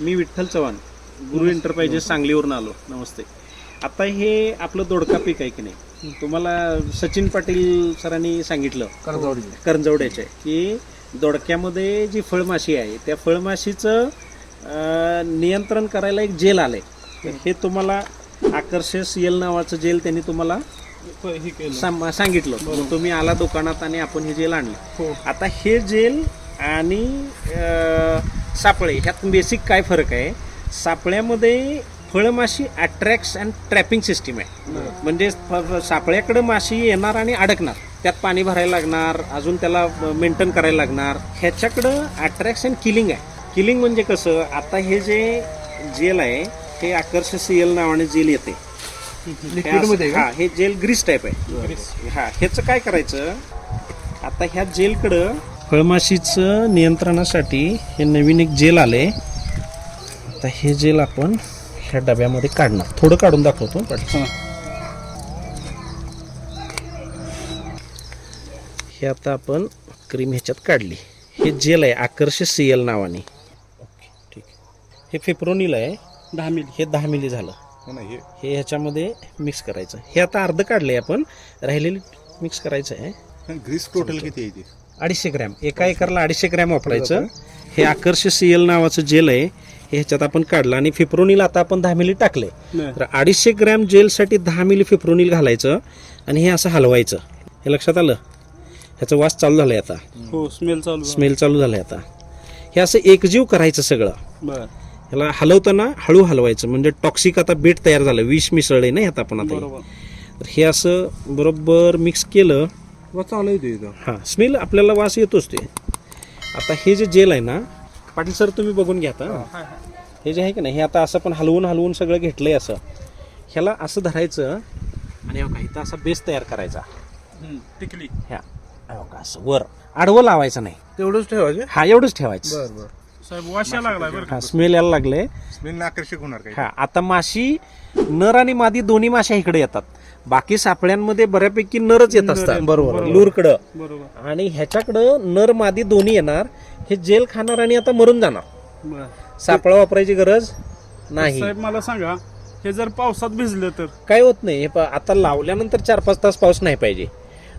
मी विठ्ठल चव्हाण गुरु enterprises सांगलीवरून आलो. नमस्ते. आता हे आपलं दोडका पीक आहे की नाही? तुम्हाला सचिन पाटील सरांनी सांगितलं करंजवड्याचे की दोडक्यामध्ये जी फळमाशी आहे त्या फळमाशीचं नियंत्रण करायला एक जेल आलंय. हे तुम्हाला आकर्षस येल नावाचं जेल त्यांनी तुम्हाला हे सांगितलं. तुम्ही आला दुकानात आणि आपण हे जेल आणलं. हो. आता हे जेल आणि सापळे ह्यात बेसिक काय फरक आहे? सापळ्यामध्ये फळमाशी अट्रॅक्ट अँड ट्रॅपिंग सिस्टीम आहे. म्हणजे सापळ्याकडे माशी येणार आणि अडकणार. त्यात पाणी भरायला लागणार अजून त्याला मेंटेन करायला लागणार. ह्याच्याकडं अट्रॅक्ट अँड किलिंग आहे. किलिंग म्हणजे कसं? आता हे जे जेल आहे हे आकर्ष सिएल नावाने जेल येते. हा हे जेल ग्रीस टाईप आहे. हा ह्याचं काय करायचं? आता ह्या जेलकडं फळमाशीचं नियंत्रणासाठी हे नवीन एक जेल आले आता हे जेल आपण ह्या डब्यामध्ये काढणार. थोडं काढून दाखवतो हे. आता आपण क्रीम ह्याच्यात काढली. हे जेल आहे आकर्ष सिएल नावाने. ओके ठीक हे फेप्रोनिल आहे. दहा मिली. हे दहा मिली झालं. हे ह्याच्यामध्ये मिक्स करायचं. हे आता अर्ध काढले आपण. राहिलेली मिक्स करायचं आहे. ग्रीस टोटल किती आहे ते? अडीचशे ग्रॅम. एका एकरला अडीचशे ग्रॅम वापरायचं. हे आकर्ष सीएल नावाचं जेल आहे. हे ह्याच्यात आपण काढलं आणि फिप्रोनिल आता आपण दहा मिली टाकले तर अडीचशे ग्रॅम जेलसाठी दहा मिली फिप्रोनिल घालायचं आणि हे असं हलवायचं. हे लक्षात आलं? ह्याचं वास चालू झालंय आता. हो स्मेल चालू. स्मेल चालू झालंय आता. हे असं एकजीव करायचं सगळं. ह्याला हलवताना हळू हलवायचं. म्हणजे टॉक्सिक आता बेट तयार झालं. विष मिसळले नाही आता आपण आता तर हे असं बरोबर मिक्स केलं. चालू आहे इथं. हां स्मेल आपल्याला वास येतोच ते. आता हे जे जेल आहे ना पाटील सर तुम्ही बघून घ्या आता. हे. जे आहे की नाही हे आता असं पण हलवून हलवून सगळं घेतलंय असं. ह्याला असं धरायचं आणि हो का इथं असा बेस तयार करायचा. टिकली. ह्या हो का असं वर. आडवं लावायचं नाही. तेवढंच ठेवायचे? हा एवढंच ठेवायचं. बर बर. साहेब वाशा लागलाय बरं हा स्मेल यायला लागले स्मेल आकर्षक होणार काय हा आता माशी नर आणि मादी दोन्ही माश्या इकडे येतात. बाकी सापळ्यांमध्ये बऱ्यापैकी नरच येत असतात. बरोबर. लूरकडं. बरोबर. आणि ह्याच्याकडं नर मादी दोन्ही येणार. हे जेल खाणार आणि आता मरून जाणार. सापळा वापरायची गरज नाही. साहेब मला सांगा हे जर पावसात भिजलं तर? काय होत नाही. हे आता लावल्यानंतर चार पाच तास पाऊस नाही पाहिजे.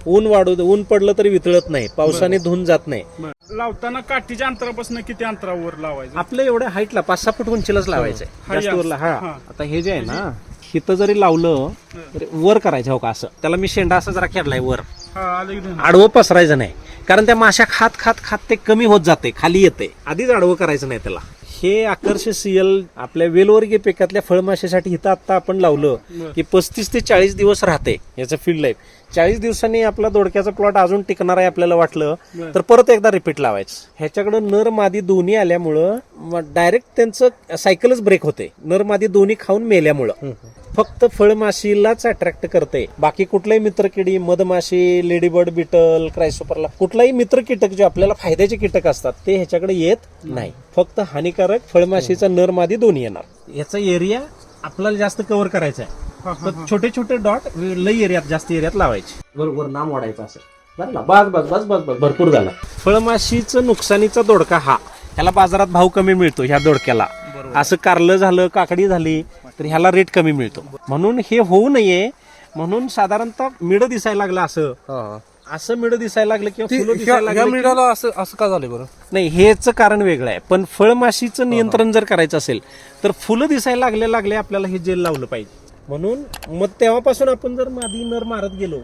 ऊन वाढू ऊन पडलं तरी वितळत नाही. पावसाने धुवून जात नाही. लावताना काठीच्या अंतरापासून किती अंतरावर लावायचं? आपल्या एवढ्या हाईटला पाच सहा फूट उंचीलाच लावायचंय. हा, जास्त या. वरला हा. हा. आता हे जे आहे ना हिथं जरी लावलं तरी वर करायचं हो का असं. त्याला मी शेंडा असं जरा खेळलाय वर. हा आलं की नाही? आडवं पसरायचं नाही. कारण त्या माश्या खात खात खात ते कमी होत जाते खाली येते. आधीच आडवं करायचं नाही त्याला. हे आकर्ष सियल आपल्या वेलवर्गीय पिकातल्या फळमाशासाठी इथं आता आपण लावलं. की पस्तीस ते चाळीस दिवस राहते याचं फील्ड लाईफ चाळीस दिवसांनी आपला दोडक्याचा प्लॉट अजून टिकणार आहे आपल्याला वाटलं. तर परत एकदा रिपीट लावायचं. ह्याच्याकडं नर मादी दोन्ही आल्यामुळं डायरेक्ट त्यांचं सायकलच ब्रेक होते. नर मादी दोन्ही खाऊन मेल्यामुळं. फक्त फळमाशीलाच अट्रॅक्ट करते. बाकी कुठलाही मित्रकिडी मधमाशी लेडीबर्ड बिटल क्रायसोपरला कुठलाही मित्र कीटक जे आपल्याला फायद्याचे कीटक असतात ते ह्याच्याकडे येत नाही. फक्त हानिकारक फळमाशीचा नर मादी दोन्ही येणार. याचा एरिया आपल्याला जास्त कव्हर करायचा आहे. हा, हा, छोटे छोटे डॉट लई एरियात जास्त एरियात लावायचे. बरोबर नाम वाढायचं असेल? बस बस बस बस बस. भरपूर झालं. फळमाशीचं नुकसानीचा दोडका हा. ह्याला बाजारात भाव कमी मिळतो ह्या दोडक्याला. असं कारलं झालं काकडी झाली तर ह्याला रेट कमी मिळतो. म्हणून हे होऊ नये. म्हणून साधारणतः मिड दिसायला लागलं असं. असं मिड दिसायला लागलं किंवा फुलं दिसायला लागलं की- मिनिटाला असं असं का झालं बरं? नाही हेच कारण वेगळं आहे. पण फळमाशीचं नियंत्रण जर करायचं असेल तर फुलं दिसायला लागले लागले आपल्याला हे जेल लावलं पाहिजे. म्हणून मग तेव्हापासून आपण जर मादी नर मारत गेलो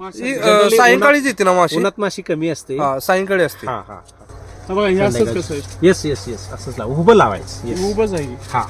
Generally सायंकाळीच येते ना माशी? उन्हात माशी कमी असते. हा सायंकाळी असते. हा हा. हा बघा हे असंच कसं आहे? येस येस येस असंच लाव. उभं लावायचं. Yes. उभंच आहे हा.